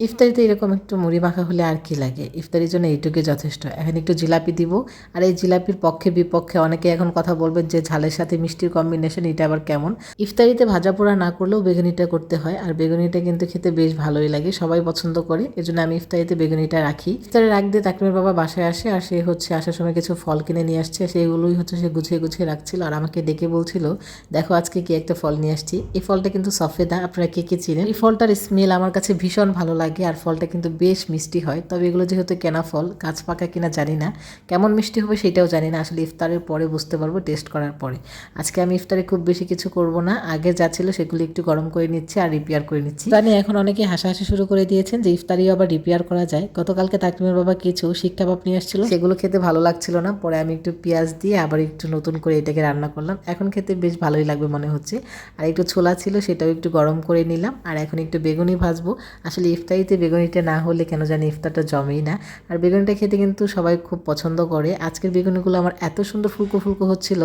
ইফতারিতে এরকম একটু মুড়ি মাখা হলে আর কি লাগে? ইফতারির জন্য এইটুকুই যথেষ্ট। এখন একটু জিলাপি দিব। আর এই জিলাপির পক্ষে বিপক্ষে অনেকে এখন কথা বলবেন যে ঝালের সাথে মিষ্টির কম্বিনেশন এটা আবার কেমন? ইফতারিতে ভাজা পোড়া না করলেও বেগুনিটা করতে হয়। আর বেগুনিটা কিন্তু খেতে বেশ ভালোই লাগে। সবাই পছন্দ করে। এজন্য আমি ইফতারিতে বেগুনিটা রাখি। ইফতারের আগ দিয়ে তাকরিমের বাবা বাসায় আসে। আর সে হচ্ছে আসার সময় কিছু ফল কিনে নিয়ে আসছে। সেগুলোই হচ্ছে সে গুছিয়ে গুছিয়ে রাখছিল। আর আমাকে ডেকে বলছিল, দেখো, আজকে কি একটা ফল নিয়ে আসছি? এই ফলটা কিন্তু সফেদা। আপনারা কে কে চিনেন? এই ফলটার স্মেল আমার কাছে ভীষণ ভালো লাগে। আর ফলটা কিন্তু বেশ মিষ্টি হয়। তবে এগুলো যেহেতু কেনা ফল, গাছ পাকা কিনা জানি না। কেমন মিষ্টি হবে সেটাও জানি না। আসলে ইফতারের পরে বুঝতে পারব টেস্ট করার পরে। আজকে আমি ইফতারে খুব বেশি কিছু করব না। আগে যা ছিল সেগুলো একটু গরম করে নিচ্ছি আর রিপেয়ার করে নিচ্ছি। জানি এখন অনেকে হাসাহাসি শুরু করে দিয়েছেন যে ইফতারিও আবার রিপেয়ার করা যায়। গতকালকে তাকরিমের বাবা কিছু শিক কাবাব নিয়ে আসছিল। সেগুলো খেতে ভালো লাগছিল না। পরে আমি একটু পেঁয়াজ দিয়ে আবার একটু নতুন করে এটাকে রান্না করলাম। এখন খেতে বেশ ভালোই লাগবে মনে হচ্ছে। আর একটু ছোলা ছিল সেটাও একটু গরম করে নিলাম। আর এখন একটু বেগুনি ভাজবো। আসলে ইফতারিতে বেগুনিটা না হলে কেন জানি ইফতারটা জমেই না। আর বেগুনিটা খেতে কিন্তু সবাই খুব পছন্দ করে। আজকের বেগুনিগুলো আমার এত সুন্দর ফুলকো ফুলকো হচ্ছিল,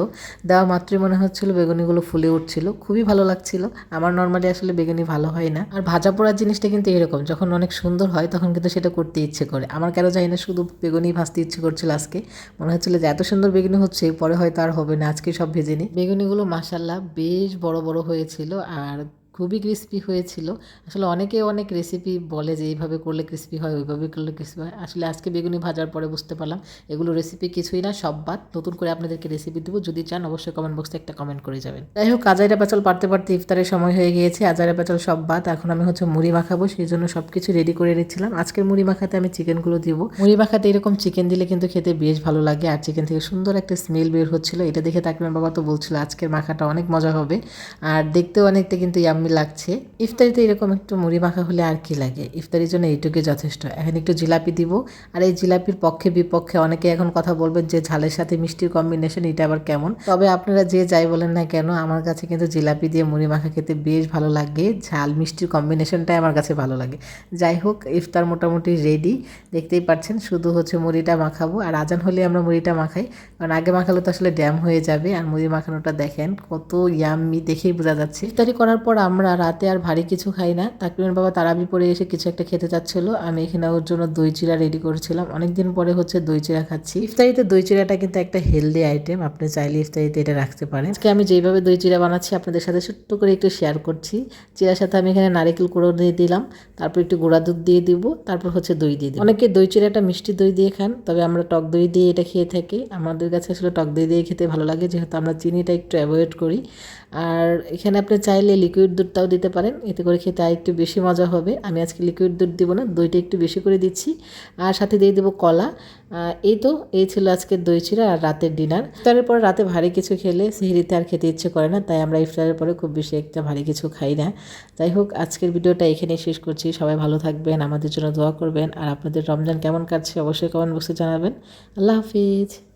দেওয়া মাত্রই মনে হচ্ছিল বেগুনিগুলো ফুলে উঠছিল। খুবই ভালো লাগছিল। আমার নর্মালি আসলে বেগুনি ভালো হয় না। আর ভাজা পোড়ার জিনিসটা কিন্তু এরকম, যখন অনেক সুন্দর হয় তখন কিন্তু সেটা করতে ইচ্ছে করে। আমার কেন জানি না শুধু বেগুনি ভাজতে ইচ্ছে করছিল আজকে। মনে হচ্ছিল যে এত সুন্দর বেগুনি হচ্ছে পরে হয়তো আর হবে না, আজকে সব ভেজে নিই। বেগুনিগুলো মাসাল্লাহ বেশ বড় বড় হয়েছিল। আর খুবই ক্রিস্পি হয়েছিল। আসলে অনেকে অনেক রেসিপি বলে যে, এইভাবে করলে ক্রিস্পি হয়, ওইভাবে করলে ক্রিস্পি হয়। আসলে আজকে বেগুনি ভাজার পরে বুঝতে পারলাম, এগুলো রেসিপি কিছুই না, সব বাদ। নতুন করে আপনাদেরকে রেসিপি দেবো। যদি চান, অবশ্যই কমেন্ট বক্সে একটা কমেন্ট করে যাবেন। যাই হোক, আজাইরা পাচল পারতে পারতে ইফতারের সময় হয়ে গিয়েছে। আজাইরা পাচল সব বাদ। এখন আমি হচ্ছে মুড়ি মাখাবো, সেই জন্য সব কিছু রেডি করে নিচ্ছিলাম আজকের মুড়ি মাখাতে আমি চিকেনগুলো দিব। মুড়ি মাখাতে এরকম চিকেন দিলে কিন্তু খেতে বেশ ভালো লাগে। আর চিকেন থেকে সুন্দর একটা স্মেল বের হচ্ছিল। এটা দেখে তাকরিমের বাবা তো বলছিল, আজকের মাখাটা অনেক মজা হবে। আর দেখতেও অনেকটা কিন্তু ইয়াম্মি লাগছে। ইফতারিতে এরকম একটু মুড়ি মাখা হলে আর কি লাগে? ইফতারির জন্য এইটুকুই যথেষ্ট। এখন একটু জিলাপি দিব। আর এই জিলাপির পক্ষে বিপক্ষে অনেকে এখন কথা বলবেন যে ঝালের সাথে মিষ্টির কম্বিনেশন এটা আবার কেমন? তবে আপনারা যে যাই বলেন না কেন, আমার কাছে কিন্তু জিলাপি দিয়ে মুড়ি মাখা খেতে বেশ ভালো লাগে। ঝাল মিষ্টির কম্বিনেশনটাই আমার কাছে ভালো লাগে। যাই হোক, ইফতার মোটামুটি রেডি দেখতেই পাচ্ছেন, শুধু হচ্ছে মুড়িটা মাখাবো। আর আজান হলে আমরা মুড়িটা মাখাই। কারণ আগে মাখালে তো আসলে ড্যাম হয়ে যাবে। আর মুড়ি মাখানোটা দেখেন, কত ইয়াম্মি দেখেই বোঝা যাচ্ছে। ইফতারি করার পর আমরা রাতে আর ভারী কিছু খাই না। তাকরিমের বাবা তারাবি পরে এসে কিছু একটা খেতে চাচ্ছিল। আমি এখানে ওর জন্য দই চিরা রেডি করেছিলাম। অনেকদিন পরে হচ্ছে দই চিরা খাচ্ছি। ইফতারিতে দই চিরাটা কিন্তু একটা হেলদি আইটেম আপনি চাইলে ইফতারিতে এটা রাখতে পারেন। আজকে আমি যেভাবে দই চিরা বানাচ্ছি, আপনাদের সাথে ছোট্ট করে একটু শেয়ার করছি। চিরার সাথে আমি এখানে নারিকেল কুড়ো দিয়ে দিলাম। তারপর একটু গুঁড়া দুধ দিয়ে দিব। তারপর হচ্ছে দই দিয়ে দিই অনেকে দই চিরাটা মিষ্টি দই দিয়ে খান, তবে আমরা টক দই দিয়ে এটা খেয়ে থাকি। আমাদের কাছে আসলে টক দই দিয়ে খেতে ভালো লাগে, যেহেতু আমরা চিনিটা একটু অ্যাভয়েড করি। আর এখানে আপনি চাইলে লিকুইড দুধটাও দিতে পারেন। এতে করে খেতে আর একটু বেশি মজা হবে। আমি আজকে লিকুইড দুধ দিব না, দইটা একটু বেশি করে দিচ্ছি। আর সাথে দিয়ে দেবো কলা। এই তো, এই ছিল আজকের দই চিরা আর রাতের ডিনার ইফতারের পরে রাতে ভারী কিছু খেলে সিহিরিতে আর খেতে ইচ্ছে করে না, তাই আমরা ইফতারের পরে খুব বেশি একটা ভারী কিছু খাই না। যাই হোক, আজকের ভিডিওটা এখানেই শেষ করছি। সবাই ভালো থাকবেন, আমাদের জন্য দোয়া করবেন। আর আপনাদের রমজান কেমন কাটছে অবশ্যই কমেন্ট বক্সে জানাবেন। আল্লাহ হাফিজ।